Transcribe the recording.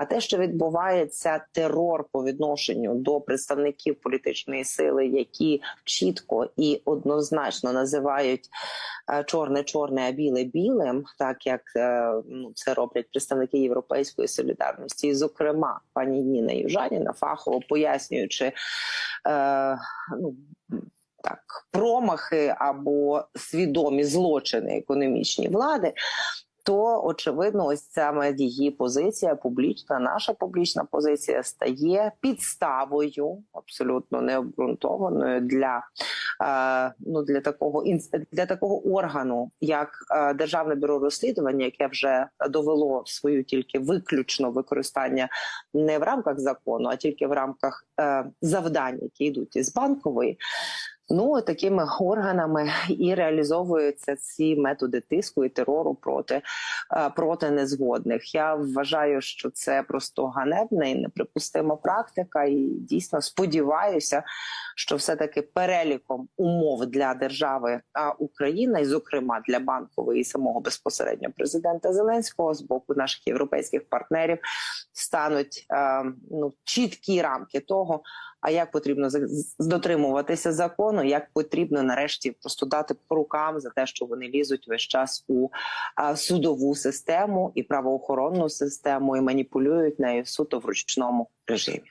А те, що відбувається терор по відношенню до представників політичної сили, які чітко і однозначно називають е, чорне чорне, а біле білим, так як е, ну це роблять представники європейської солідарності, і зокрема пані Ніна Южаніна, фахово пояснюючи е, ну. Так, промахи або свідомі злочини економічні влади, то очевидно, ось саме її позиція публічна, наша публічна позиція стає підставою абсолютно необґрунтованою для е, ну для такого для такого органу, як е, державне бюро розслідування, яке вже довело свою тільки виключно використання не в рамках закону, а тільки в рамках е, завдань, які йдуть із банкової. Ну такими органами і реалізовуються ці методи тиску і терору проти е, проти незгодних. Я вважаю, що це просто ганебна і неприпустима практика, і дійсно сподіваюся, що все таки переліком умов для держави Україна, і зокрема для банкової і самого безпосередньо президента Зеленського з боку наших європейських партнерів стануть е, ну чіткі рамки того. А як потрібно дотримуватися закону? Як потрібно нарешті просто дати по рукам за те, що вони лізуть весь час у судову систему і правоохоронну систему і маніпулюють нею суто в ручному режимі?